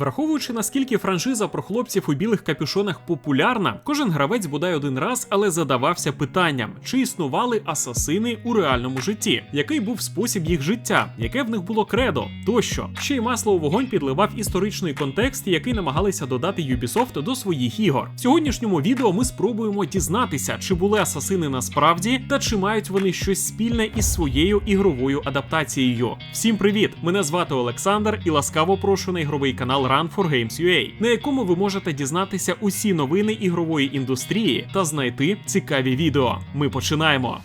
Враховуючи наскільки франшиза про хлопців у білих капюшонах популярна, кожен гравець бодай один раз, але задавався питанням, чи існували асасини у реальному житті, який був спосіб їх життя, яке в них було кредо, тощо. Ще й масло у вогонь підливав історичний контекст, який намагалися додати Ubisoft до своїх ігор. В сьогоднішньому відео ми спробуємо дізнатися, чи були асасини насправді, та чи мають вони щось спільне із своєю ігровою адаптацією. Всім привіт! Мене звати Олександр і ласкаво прошу на ігровий канал Run for Games UA, на якому ви можете дізнатися усі новини ігрової індустрії та знайти цікаві відео. Ми починаємо.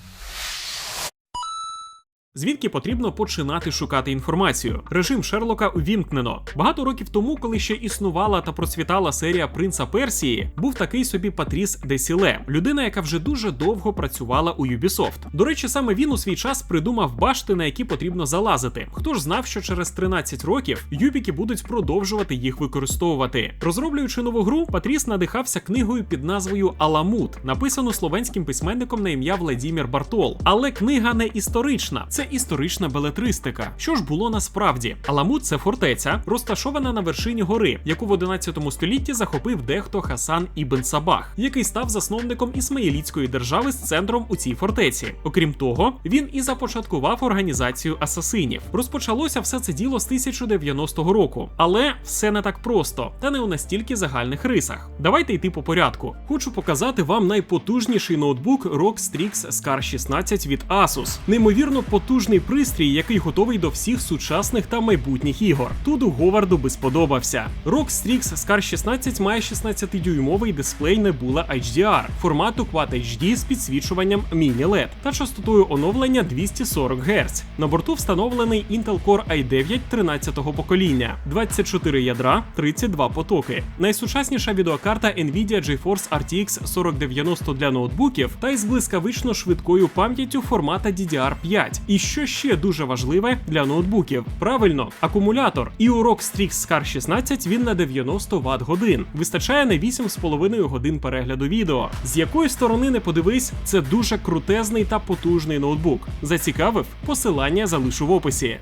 Звідки потрібно починати шукати інформацію? Режим Шерлока увімкнено. Багато років тому, коли ще існувала та процвітала серія Принца Персії, був такий собі Патріс Десіле, людина, яка вже дуже довго працювала у Ubisoft. До речі, саме він у свій час придумав башти, на які потрібно залазити. Хто ж знав, що через 13 років юбіки будуть продовжувати їх використовувати? Розроблюючи нову гру, Патріс надихався книгою під назвою Аламут, написану словенським письменником на ім'я Владімір Бартол. Але книга не історична. Це історична белетристика. Що ж було насправді? Аламут це фортеця, розташована на вершині гори, яку в 11 столітті захопив дехто Хасан Ібн Сабах, який став засновником ісмаїлітської держави з центром у цій фортеці. Окрім того, він і започаткував організацію асасинів. Розпочалося все це діло з 1090 року, але все не так просто, та не у настільки загальних рисах. Давайте йти по порядку. Хочу показати вам найпотужніший ноутбук ROG Strix Scar 16 від Asus. Неймовірно потужний пристрій, який готовий до всіх сучасних та майбутніх ігор. Туду Говарду би сподобався. ROG Strix Scar 16 має 16-дюймовий дисплей Nebula HDR формату Quad HD з підсвічуванням Mini LED та частотою оновлення 240 Гц. На борту встановлений Intel Core i9 13-го покоління, 24 ядра, 32 потоки. Найсучасніша відеокарта Nvidia GeForce RTX 4090 для ноутбуків та із блискавично швидкою пам'яттю формата DDR5. І що ще дуже важливе для ноутбуків? Правильно, акумулятор. І у ROG Strix Scar 16 він на 90 Вт годин. Вистачає на 8,5 годин перегляду відео. З якої сторони не подивись, це дуже крутезний та потужний ноутбук. Зацікавив? Посилання залишу в описі.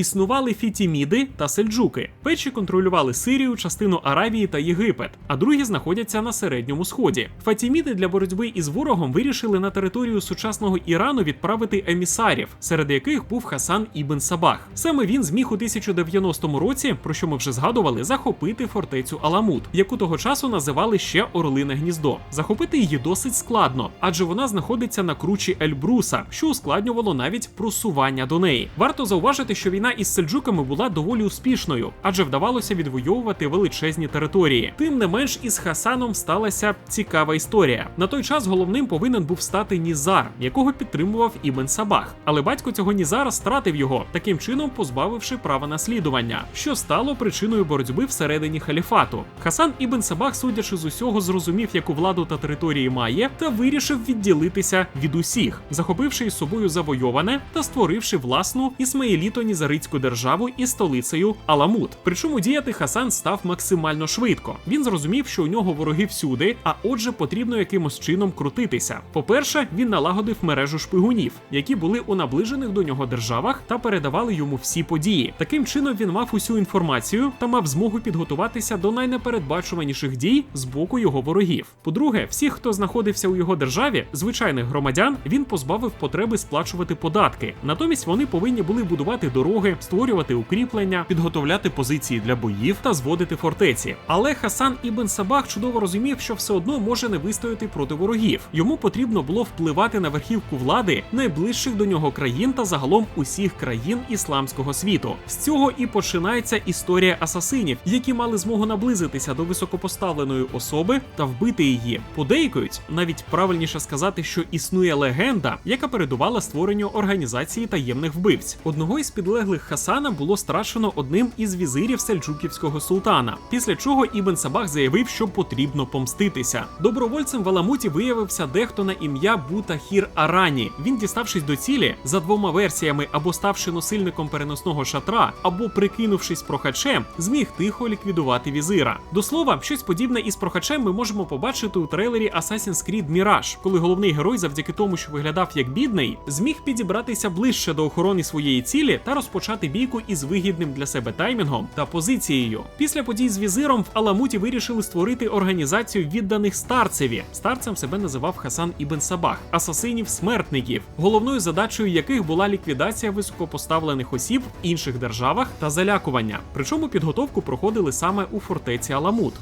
Існували фітіміди та сельджуки. Перші контролювали Сирію, частину Аравії та Єгипет, а другі знаходяться на середньому сході. Фатіміди для боротьби із ворогом вирішили на територію сучасного Ірану відправити емісарів, серед яких був Хасан Ібн Сабах. Саме він зміг у 1090 році, про що ми вже згадували, захопити фортецю Аламут, яку того часу називали ще Орлине гніздо. Захопити її досить складно, адже вона знаходиться на кручі Ельбруса, що ускладнювало навіть просування до неї. Варто зауважити, що війна із сельджуками була доволі успішною, адже вдавалося відвоювати величезні території. Тим не менш, із Хасаном сталася цікава історія. На той час головним повинен був стати Нізар, якого підтримував Ібн Сабах. Але батько цього Нізара стратив його, таким чином позбавивши права наслідування, що стало причиною боротьби всередині халіфату. Хасан Ібн Сабах, судячи з усього, зрозумів, яку владу та території має, та вирішив відділитися від усіх, захопивши із собою завойоване та створивши власну ісмаїліто нізарицьку державу із столицею Аламут. Причому діяти Хасан став максимально швидко. Він зрозумів, що у нього вороги всюди, а отже, потрібно якимось чином крутитися. По-перше, він налагодив мережу шпигунів, які були у наближених до нього державах та передавали йому всі події. Таким чином він мав усю інформацію та мав змогу підготуватися до найнепередбачуваніших дій з боку його ворогів. По-друге, всіх, хто знаходився у його державі, звичайних громадян, він позбавив потреби сплачувати податки. Натомість вони повинні були будувати дороги, створювати укріплення, підготовляти позиції для боїв та зводити фортеці. Але Хасан Ібн Сабах чудово розумів, що все одно може не вистояти проти ворогів. Йому потрібно було впливати на верхівку влади найближчих до нього країн та загалом усіх країн ісламського світу. З цього і починається історія асасинів, які мали змогу наблизитися до високопоставленої особи та вбити її. Подейкують, навіть правильніше сказати, що існує легенда, яка передувала створенню організації таємних вбивць. Одного із підлеглих Хасана було страшено одним із візирів сельджуківського султана. Після чого Ібн Сабах заявив, що потрібно помститися. Добровольцем в Аламуті виявився дехто на ім'я Бутахір Арані. Він, діставшись до цілі, за двома версіями або ставши носильником переносного шатра, або прикинувшись прохачем, зміг тихо ліквідувати візира. До слова, щось подібне із прохачем ми можемо побачити у трейлері Assassin's Creed Mirage, коли головний герой, завдяки тому, що виглядав як бідний, зміг підібратися ближче до охорони своєї цілі та розпочати почати бійку із вигідним для себе таймінгом та позицією. Після подій з візиром в Аламуті вирішили створити організацію відданих старцеві. Старцем себе називав Хасан Ібн Сабах, асасинів смертників, головною задачею яких була ліквідація високопоставлених осіб в інших державах та залякування. Причому підготовку проходили саме у фортеці Аламут.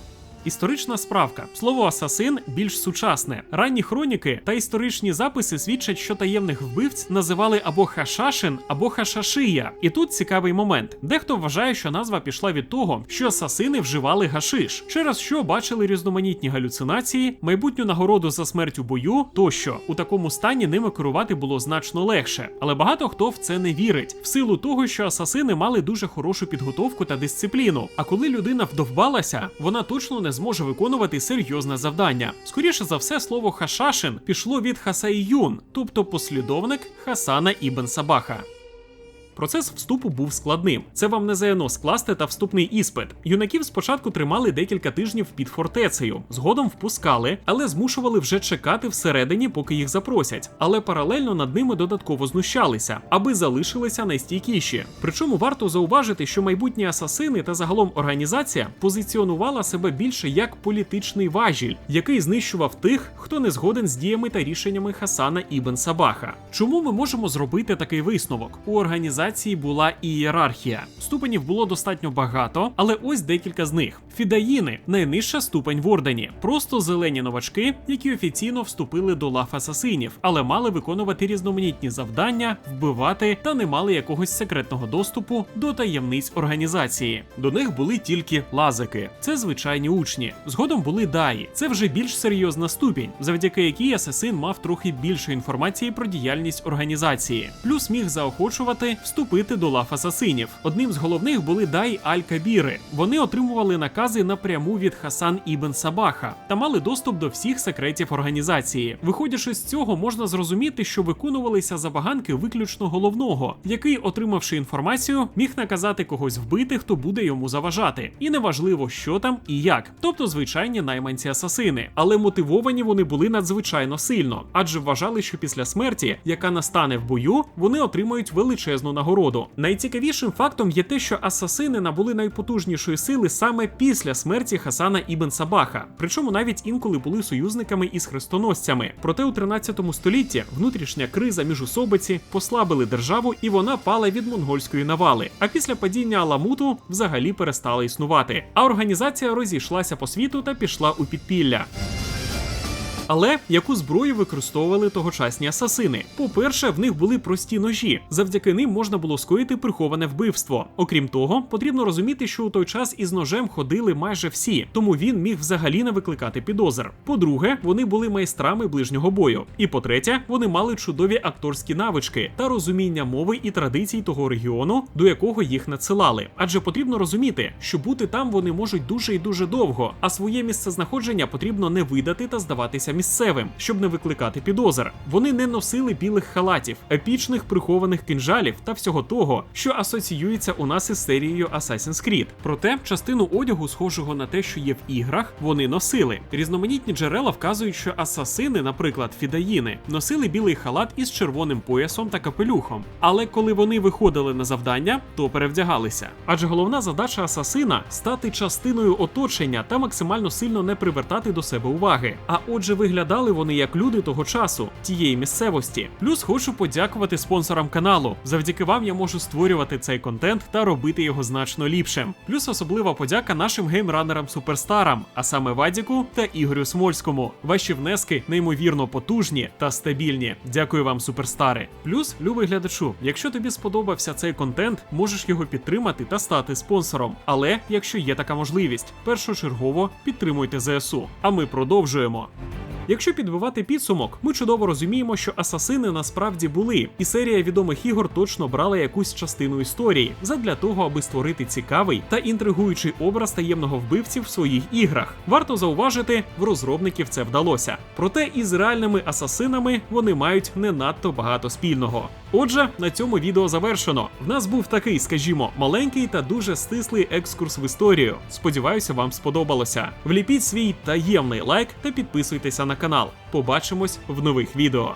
Історична справка. Слово асасин більш сучасне. Ранні хроніки та історичні записи свідчать, що таємних вбивць називали або Хашашин, або Хашашия. І тут цікавий момент. Дехто вважає, що назва пішла від того, що асасини вживали гашиш, через що бачили різноманітні галюцинації, майбутню нагороду за смерть у бою тощо. У такому стані ними керувати було значно легше. Але багато хто в це не вірить, в силу того, що асасини мали дуже хорошу підготовку та дисципліну. А коли людина вдовбалася, вона точно не зможе виконувати серйозне завдання. Скоріше за все, слово хашашин пішло від Хасаїюн, тобто послідовник Хасана Ібн Сабаха. Процес вступу був складним. Це вам не ЗНО скласти та вступний іспит. Юнаків спочатку тримали декілька тижнів під фортецею, згодом впускали, але змушували вже чекати всередині, поки їх запросять. Але паралельно над ними додатково знущалися, аби залишилися найстійкіші. Причому варто зауважити, що майбутні асасини та загалом організація позиціонувала себе більше як політичний важіль, який знищував тих, хто не згоден з діями та рішеннями Хасана Ібн Сабаха. Чому ми можемо зробити такий висновок? У організації була ієрархія. Ступенів було достатньо багато, але ось декілька з них. Фідаїни найнижча ступень в ордені, просто зелені новачки, які офіційно вступили до лав асасинів, але мали виконувати різноманітні завдання, вбивати та не мали якогось секретного доступу до таємниць організації. До них були тільки лазики, це звичайні учні. Згодом були даї. Це вже більш серйозна ступінь, завдяки якій асасин мав трохи більше інформації про діяльність організації, плюс міг заохочувати вступити до лав асасинів. Одним з головних були дай Аль-Кабіри. Вони отримували накази напряму від Хасан Ібн Сабаха та мали доступ до всіх секретів організації. Виходячи з цього, можна зрозуміти, що виконувалися забаганки виключно головного, який, отримавши інформацію, міг наказати когось вбити, хто буде йому заважати. І неважливо, що там і як. Тобто звичайні найманці асасини. Але мотивовані вони були надзвичайно сильно, адже вважали, що після смерті, яка настане в бою, вони отримають величезну нагороду. Найцікавішим фактом є те, що асасини набули найпотужнішої сили саме після смерті Хасана Ібн Сабаха, причому навіть інколи були союзниками із хрестоносцями. Проте у 13 столітті внутрішня криза міжусобиці послабили державу, і вона пала від монгольської навали. А після падіння Аламуту взагалі перестала існувати. А організація розійшлася по світу та пішла у підпілля. Але яку зброю використовували тогочасні асасини? По-перше, в них були прості ножі. Завдяки ним можна було скоїти приховане вбивство. Окрім того, потрібно розуміти, що у той час із ножем ходили майже всі, тому він міг взагалі не викликати підозр. По-друге, вони були майстрами ближнього бою. І по-третє, вони мали чудові акторські навички та розуміння мови і традицій того регіону, до якого їх надсилали. Адже потрібно розуміти, що бути там вони можуть дуже і дуже довго, а своє місце знаходження потрібно не видати та здаватися місцевим, щоб не викликати підозр. Вони не носили білих халатів, епічних прихованих кинжалів та всього того, що асоціюється у нас із серією Assassin's Creed. Проте частину одягу, схожого на те, що є в іграх, вони носили. Різноманітні джерела вказують, що асасини, наприклад, фідаїни, носили білий халат із червоним поясом та капелюхом. Але коли вони виходили на завдання, то перевдягалися. Адже головна задача асасина стати частиною оточення та максимально сильно не привертати до себе уваги. А отже, виглядали вони як люди того часу, тієї місцевості. Плюс хочу подякувати спонсорам каналу. Завдяки вам я можу створювати цей контент та робити його значно ліпшим. Плюс особлива подяка нашим геймранерам суперстарам, а саме Вадіку та Ігорю Смольському. Ваші внески неймовірно потужні та стабільні. Дякую вам, суперстари. Плюс, любий глядачу, якщо тобі сподобався цей контент, можеш його підтримати та стати спонсором. Але якщо є така можливість, першочергово підтримуйте ЗСУ. А ми продовжуємо. Якщо підбивати підсумок, ми чудово розуміємо, що асасини насправді були, і серія відомих ігор точно брала якусь частину історії задля того, аби створити цікавий та інтригуючий образ таємного вбивці в своїх іграх. Варто зауважити, в розробників це вдалося. Проте із реальними асасинами вони мають не надто багато спільного. Отже, на цьому відео завершено. В нас був такий, скажімо, маленький та дуже стислий екскурс в історію. Сподіваюся, вам сподобалося. Вліпіть свій таємний лайк та підписуйтеся на канал. Побачимось в нових відео.